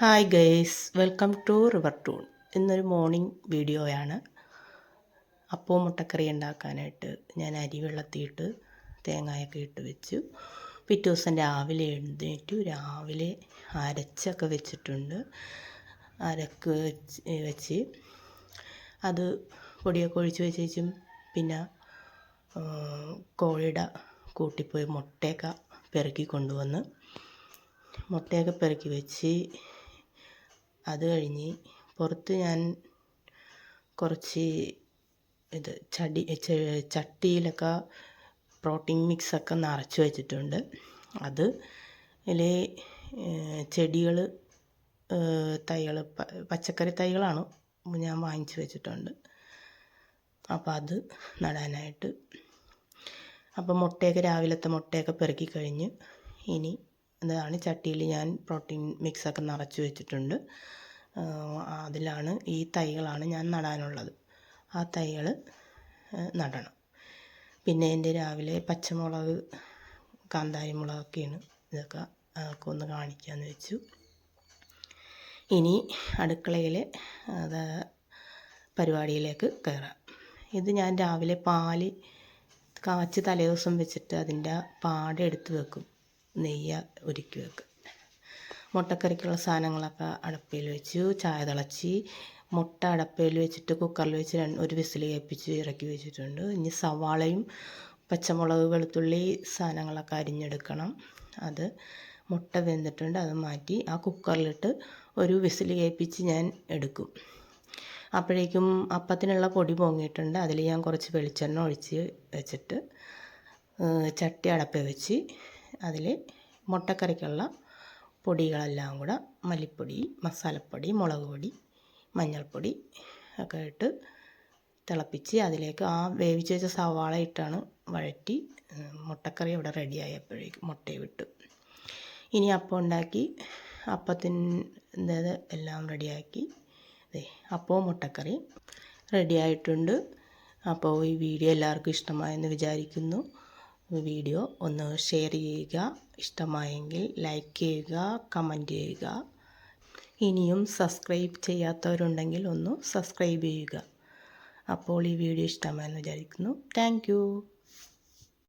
Hi guys welcome to river toon ഇന്നൊരു morning വീഡിയോയാണ് അപ്പവും മുട്ടക്കറി ഉണ്ടാക്കാനായിട്ട് ഞാൻ അരി വെള്ളത്തിയിട്ട് തേങ്ങയൊക്കെ ഇട്ട് വെച്ചു. പിറ്റേ ദിവസം രാവിലെ എഴുന്നേറ്റു. രാവിലെ അരച്ചൊക്കെ വെച്ചിട്ടുണ്ട്. അരക്ക് വെച്ച് വെച്ച്. അത് പൊടിയൊക്കെ ഒഴിച്ച് വെച്ചും പിന്നെ കോഴിയുടെ കൂട്ടിപ്പോയി മുട്ടയൊക്കെ പെറുക്കി കൊണ്ടുവന്ന്. മുട്ടയൊക്കെ പെറുക്കി വെച്ച് അത് കഴിഞ്ഞ് പുറത്ത് ഞാൻ കുറച്ച് ഇത് ചടി ചട്ടിയിലൊക്കെ പ്രോട്ടീൻ മിക്സൊക്കെ നിറച്ച് വെച്ചിട്ടുണ്ട്. അത് അതിൽ ചെടികൾ തൈകൾ പച്ചക്കറി തൈകളാണ് ഞാൻ വാങ്ങിച്ചു വെച്ചിട്ടുണ്ട്. അപ്പോൾ അത് നടാനായിട്ട്. അപ്പോൾ മുട്ടയൊക്കെ രാവിലത്തെ മുട്ടയൊക്കെ പെറുക്കി കഴിഞ്ഞ് ഇനി ഇതാണ് ചട്ടിയിൽ ഞാൻ പ്രോട്ടീൻ മിക്സൊക്കെ നിറച്ച് വെച്ചിട്ടുണ്ട്. അതിലാണ് ഈ തൈകളാണ് ഞാൻ നടാനുള്ളത്. ആ തൈകൾ നടണം. പിന്നെ എന്റെ രാവിലെ പച്ചമുളക് കാന്താരി മുളകൊക്കെയാണ് ഇതൊക്കെ അതൊക്കെ ഒന്ന് കാണിക്കാമെന്ന് വെച്ചു. ഇനി അടുക്കളയിലെ അത് പരിപാടിയിലേക്ക് കയറാം. ഇത് ഞാൻ രാവിലെ പാൽ കാച്ചി തലേദിവസം വെച്ചിട്ട് അതിന്റെ പാടെടുത്ത് വെക്കും. നെയ്യ് ഒരുക്കി വെക്കുക മുട്ടക്കറിക്കുള്ള സാധനങ്ങളൊക്കെ അടപ്പയിൽ വെച്ചു ചായ തിളച്ച് മുട്ട അടപ്പയിൽ വെച്ചിട്ട് കുക്കറിൽ വെച്ച് ഒരു വിസിൽ കേൾപ്പിച്ച് ഇറക്കി വെച്ചിട്ടുണ്ട്. ഇനി സവാളയും പച്ചമുളക് വെളുത്തുള്ളി സാധനങ്ങളൊക്കെ അരിഞ്ഞെടുക്കണം. അത് മുട്ട വെന്തിട്ടുണ്ട് അത് മാറ്റി ആ കുക്കറിലിട്ട് ഒരു വിസിൽ കേൾപ്പിച്ച് ഞാൻ എടുക്കും. അപ്പോഴേക്കും അപ്പത്തിനുള്ള പൊടി പൊങ്ങിയിട്ടുണ്ട്. അതിൽ ഞാൻ കുറച്ച് വെളിച്ചെണ്ണ ഒഴിച്ച് വെച്ചിട്ട് ചട്ടി അടപ്പ വെച്ച് അതിൽ മുട്ടക്കറിക്കുള്ള പൊടികളെല്ലാം കൂടെ മല്ലിപ്പൊടി മസാലപ്പൊടി മുളക് പൊടി മഞ്ഞൾപ്പൊടി ഒക്കെ ഇട്ട് തിളപ്പിച്ച് അതിലേക്ക് ആ വേവിച്ച് വെച്ച സവാള ഇട്ടാണ് വഴറ്റി മുട്ടക്കറി ഇവിടെ റെഡിയായപ്പോഴേക്കും മുട്ടയും ഇട്ട് ഇനി അപ്പം ഉണ്ടാക്കി അപ്പത്തിന്റേത് എല്ലാം റെഡിയാക്കി അതെ അപ്പവും മുട്ടക്കറി റെഡിയായിട്ടുണ്ട് അപ്പോൾ ഈ വീഡിയോ എല്ലാവർക്കും ഇഷ്ടമായെന്ന് വിചാരിക്കുന്നു. വീഡിയോ ഒന്ന് ഷെയർ ചെയ്യുക. ഇഷ്ടമായെങ്കിൽ ലൈക്ക് ചെയ്യുക കമന്റ് ചെയ്യുക. ഇനിയും സബ്സ്ക്രൈബ് ചെയ്യാത്തവരുണ്ടെങ്കിൽ ഒന്ന് സബ്സ്ക്രൈബ് ചെയ്യുക. അപ്പോൾ ഈ വീഡിയോ ഇഷ്ടമായെന്ന് വിചാരിക്കുന്നു. താങ്ക്